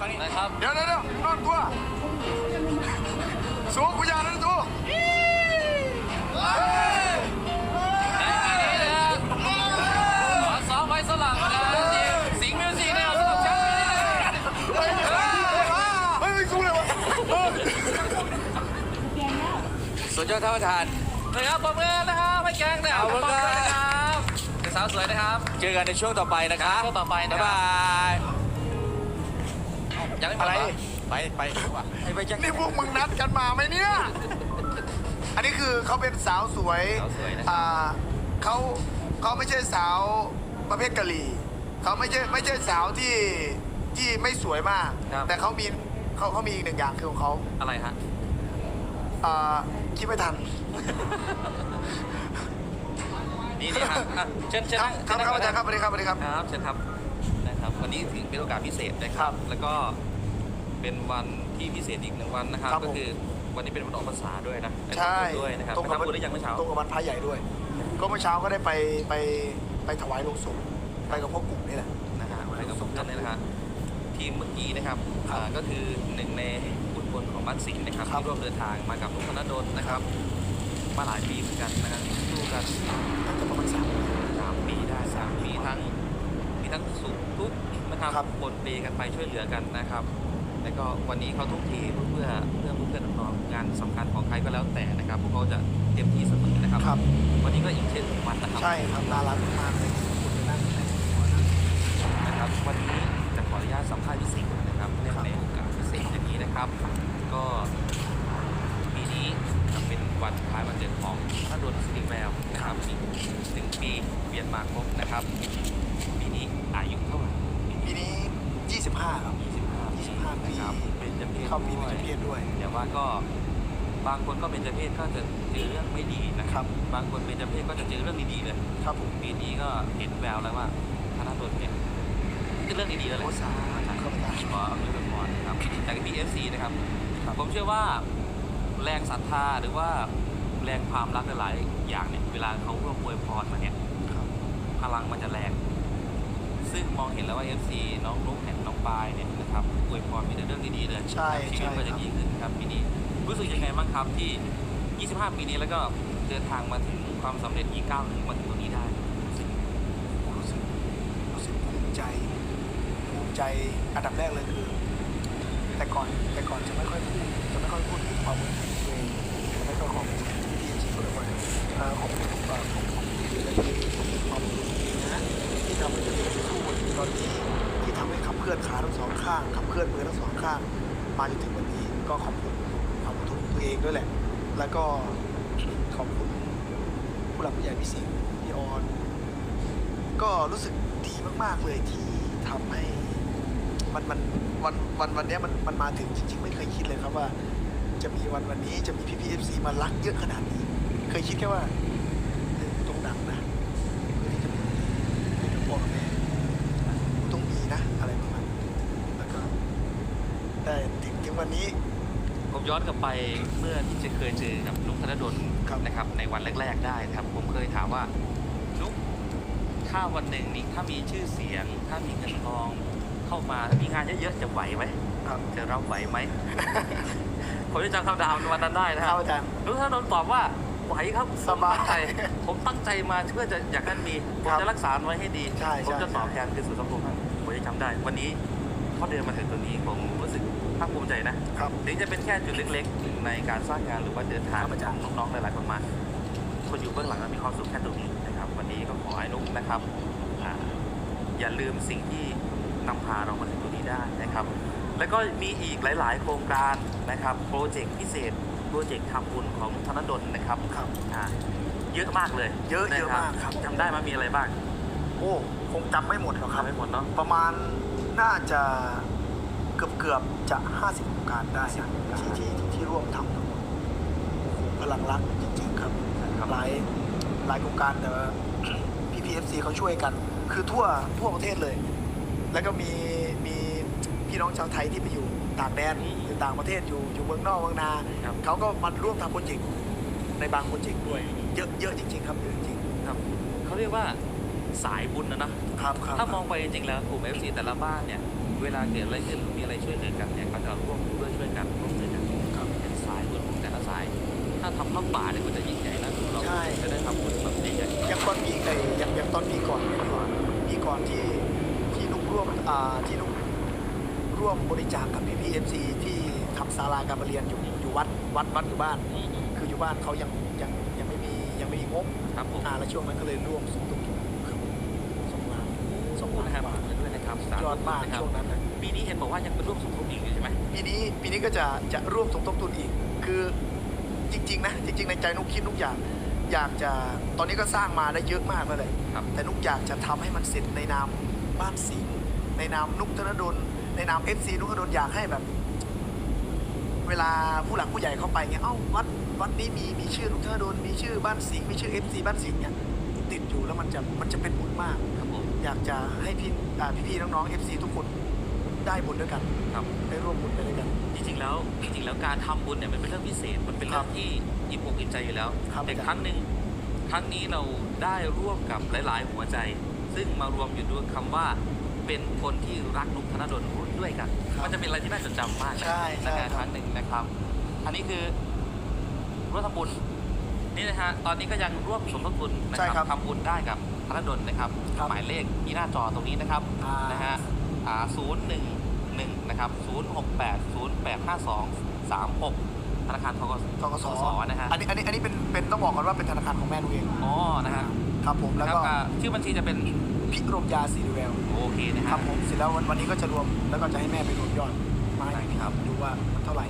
นะครับเดี๋ยวเดี๋ยวเดี๋ยวนอนตัวสูงกูอยานะตัวในปีนี้นะฮะขอสองใบสลับนะทีมสิงห์มิวสิกนะครับสำหรับแชมป์ปีนี้เลยเฮ้ยไม่สู้เลยวะเฮ้ยสุดยอดท่านประธาน นะครับปรบมือนะครับให้แกงเนี่ยขอบคุณครับนะครับเป็นสาวสวยนะครับ เจอกันในช่วงต่อไปนะครับช่วงต่อไปนะบ๊ายครับบายยั งไม่หมดอะไรเหรอไปไปดีกว่าไอ้ใบแจ็คนี่พวกมึงนัดกันมาไหมเนี่ย อันนี้คือเขาเป็นสาวสวยสาวสวยนะ อ่าเขาเขาไม่ใช่สาวประเภทกะหรี่เขาไม่ใช่ไม่ใช่สาวที่ที่ไม่สวยมาก ครับ แต่เขามีเขาเขามีอีกหนึ่งอย่างคือของเขาอะไรฮะ อ่าคิดไม่ทัน นี่นี่ฮะอะเชิญเชิญครับนั่งครับเชิญครับนั่งอาจารย์ครับสวัสดีครับสวัสดีครับ ครับเชิญครับนะครับ วันนี้ถือเป็นโอกาสพิเศษนะครับ แล้วก็ เป็นวันที่พิเศษอีกหนึ่งวันนะครับครับก็ผมคือวันนี้เป็นวันออกพรรษาด้วยนะใช่ไปทำบุญด้วยนะครับตรงไปกับทำบุญหรือยังเมื่อเช้าตรงกับวันพระใหญ่ด้วย ก็เมื่อเช้าก็ได้ไปไปไปถวายลงศพไปกับพวกกลุ่มนี่แหละ นะฮะไปกับผมท่านนี่นะฮะทีมเมื่อกี้นะครับอ่าก็คือหนึ่งในบุญคนของบ้านสิงห์นะครับครับ ที่ร่วมเดินทางมากับลุงธนดลนะครับ มาหลายปีเหมือนกันนะครับสู้กันน่าจะประมาณสาม สามปีได้สามปีทั้งมีทั้งสุขทุกข์นะครับครับ ปนเปกันไปช่วยเหลือกันนะครับ แล้วก็วันนี้เขาทุ่มเทเพื่อเพื่อเพื่อนน้องๆงานสำคัญของใครก็แล้วแต่นะครับ พวกเขาจะเต็มที่เสมอนะครับครับ วันนี้ก็อีกเช่นวันนะครับใช่ครับน่ารักมากเลยคุณจะนั่งในหัวนะนะครับ วันนี้จะขออนุญาตสัมภาษณ์พิเศษนะครับเนื่องครับในโอกาสพิเศษอย่างนี้นะครับ ก็ปีนี้จะเป็นวันคล้ายวันเกิดของพระดลสิริแววนะครับอีกหนึ่งปีเวียนมาครบนะครับปีนี้อายุเท่าไหร่ปีปีนี้นี้ 25 ครับ 25 25 ปีนะครับเป็นจเพศเข้าปีด้เป็วนยเพศด้วย แต่ว่าก็บางคนก็เป็นจเพศก็จะเจอเรื่องไม่ดีนะคครัรับบบางคนเป็นจเพศก็จะเจอเรื่องดีๆเลยครับผมปีนี้ก็เห็นแววแล้วว่าธนาดลเนี่ยคือเรื่องดีๆแล้วแหละโอ้สาธุครับอาจารย์ขออนุโมทนานะครับจาก BFC นะครับ ผมเชื่อว่าแรงศรัทธาหรือว่าแรงความรักหลายๆอย่างเนี่ยเวลาเขาร่วมอวยพรมาเนี่ยครับพลังมันจะแรง ซึ่งมองเห็นแล้วว่า FC น้องนุ๊กเนี่ย น้องปายเนี่ยนะครับอวยพรมีแต่เรื่องดีๆเลยใช่ชีวิตใช่ก็จะครับดีขึ้นครับปีนี้รู้สึกยังไงบ้างครับที่ 25 ปีนี้แล้วก็เดินทางมาถึงความสำเร็จอีกก้าวหนึ่งมาถึงตรงนี้ได้รู้สึกผมรู้สึกรู้สึกภูมิใจภูมิใจอันดับแรกเลยคือ แต่ก่อนแต่ก่อนจะไม่ค่อยพูดจะไม่ค่อยพูดถึงความเหมือนของตัวเองจะไม่ค่อยขอบคุณที่จริงๆเลยว่าเอ่อขอบคุณเอ่อขอบคุณที่เลยขอบคุณนะที่ทำให้ตัวเองสู้มาถึงตอนนี้ที่ทำให้ ขาทั้งสองข้างขับเคลื่อนมือทั้งสองข้าง มาจนถึงวันนี้ก็ขอบคุณขอบคุณตัวเองด้วยแหละ แล้วก็ขอบคุณผู้หลักผู้ใหญ่พี่สิงห์พี่ออนก็รู้สึกดีมากๆเลยที่ทำให้มันมันวันวันวันนี้มันมันมาถึงจริง ๆ ไม่เคยคิดเลยครับว่า จะมีวันวันนี้จะมีพี่พีเอฟซีมารักเยอะขนาดนี้ เคยคิดแค่ว่าเออกูต้องดังนะเพื่อที่จะมีให้กับพ่อกับแม่กูต้องมีนะ อะไรประมาณนี้แล้วก็ได้ถึงถึงวันนี้ ผม ย้อนกลับไปเมื่อที่จะเคยเจอกับนุกธนดลครับนะครับ ในวันแรก ๆ ได้นะครับ ผมเคยถามว่านุกถ้าวันหนึ่งนี้ถ้ามีชื่อเสียง ถ้ามีเงินทองเข้ามาถ้ามีงานเยอะๆจะไหวไหมครับจะรับไหวไหมผมจะจำคำถามวันนั้นได้นะคครัรับบอาจารย์นุกธนดลตอบว่าไหวครับสบายผมตั้งใจผมตั้งใจมาเพื่อจะอยากให้มีผมครับจะรักษามันไว้ให้ดีใช่ผมใช่จะตอบแทนคือสุดสังคมให้ผมจะจำได้ วันนี้เขาเดินมาถึงตรงนี้ผมรู้สึก ภาคภูมิใจนะครับถึงจะเป็นแค่จุดเล็กๆ ในการสร้างงานหรือว่าเดินทางครับอาจารย์ของน้องๆหลายๆคนมาคนอยู่เบื้องหลังมีความสุขแค่ตรงนี้นะครับ วันนี้ก็ขอให้นุ๊กนะครับอ่าอย่าลืมสิ่งที่นำพาเรามาถึงตรงนี้ได้นะครับ แล้วก็มีอีกหลาย ๆ โครงการนะครับโปรเจกต์พิเศษโปรเจกต์ทำบุญของธนดลนะครับครับอ่าเยอะมากเลย เยอะนเยอะมากครับจำได้ไหมามีอะไรบ้าง โอ้คงจำไม่หมดหรอกครับจำไม่หมดเนาะประมาณน่าจะเกือบเกือบๆจะ 50โครงการได้นะที่ที่ที่ที่ร่วมทำทั้งหมดโอ้โหพลังรักจริงๆครับหลายหลายโครงการแต่ว่าพี่พีเอฟซีเขาช่วยกัน คือทั่วทั่วประเทศเลย แล้วก็มีมีพี่น้องชาวไทยที่ไปอยู่ต่างแดนอยู่ต่างประเทศอยู่อยู่เมืองนอกเมืองนาครับเขาก็มาร่วมทำโปรเจกต์ในบางโปรเจกต์ด้วย เยอะเยอะจริง ๆ ครับเยอะจริงครับเขาเรียกว่าสายบุญนะนะๆครับครับถ้ามองไปจริงๆแล้วกลุ่ม FC แต่ละบ้านเนี่ย เวลาเกิดอะไรขึ้นมีอะไรช่วยเหลือกันเนี่ยก็จะร่วมด้วยช่วยกันร่วมมือกันครับเป็นสายบุญของแต่ละสาย ถ้าทำข้าวป่าเนี่ยมันจะยิ่งใหญ่นะเราใช่จะได้ทำบุญแบบใหญ่ๆอย่างตอนปีไอ้อย่างอย่างตอนปีก่อนเนี่ยดีกว่าปีก่อนที่ที่นุกร่วมอ่าที่นุกร่วมบริจาคกับพี่พีเอฟซีที่ทำศาลาการประเรียนอยู่อยู่วัดวัดวัดอยู่บ้านอืมคืออยู่บ้านเขายังยังยังไม่มียังไม่มีงบครับผมอ่าแล้วช่วงนั้นก็เลยร่วมสมทบทุนเกือบสองล้านสองขอบคุณล้านนะครับบาทด้วย นะครับสธุยอดมากนะครับช่วงนั้นนะปีนี้เห็นบอกว่ายังเป็นร่วมสมทบอีกอยู่ใช่ไหมปีนี้ปีนี้ก็จะจะร่วมสมทบทุนอีก คือจริง ๆ นะ จริง ๆ ในใจนุกคิดนุกอยากอยากจะตอนนี้ก็สร้างมาได้เยอะมากแล้วเลยครับแต่นุกอยากจะทำให้มันเสร็จในนามบ้านสิงห์ในนามนุกธนดลในนามเอฟซีนุกธนดลอยากให้แบบ เวลาผู้หลักผู้ใหญ่เข้าไปเงี้ยเอ้าวัดวัดนี้มีมีชื่อนุกธนดลมีชื่อบ้านสิงห์มีชื่อเอฟซีบ้านสิงห์เนี่ย ติดอยู่แล้วมันจะมันจะเป็นบุญมาก ครับผม อยากจะให้พี่อ่าพี่ๆน้องๆเอฟซีทุกคนได้บุญด้วยกันครับ ได้ร่วมบุญไปด้วยกัน จริงๆแล้วจริงๆแล้วการทำบุญเนี่ยมันเป็นเรื่องพิเศษมันเป็นเรื่องที่อิ่มอกอิ่มใจอยู่แล้ว ครับแต่ครั้งหนึ่งครั้งนี้เราได้ร่วมกับหลายๆ หัวใจ ซึ่งมารวมอยู่ด้วยคำว่า เป็นคนที่รักนุกธนดลด้วยกันครับมันจะเป็นอะไรที่น่าจดจำมากใช่ใช่ในการครั้งหนึ่งนะครับ อันนี้คือร่วมทำบุญ นี่นะฮะตอนนี้ก็ยังร่วมสมทบทุนนะใช่คครัรับบทำบุญได้กับธนดลนะครับครับหมายเลขที่หน้าจอตรงนี้นะครับอ่าน นะฮะอ่าศูนย์หนึ่งหนึ่งนะครับศูนย์หกแปดศูนย์แปดห้าสองสามหกธนาคารทกสทกสนะฮะอันนี้อันนี้อันนี้เป็นเป็นต้องบอกก่อนว่าเป็นธนาคารของแม่หนูเองอ๋อนะฮะครับผมแล้วครับก็อ่าชื่อบัญชีจะเป็นพิรมยาสีแววโอเคนะคฮะ รับผมเสร็จแล้ววันวันนี้ก็จะรวมแล้วก็จะให้แม่ไปรวมยอดมาให้พี่ครับดูว่ามันเท่าไหร่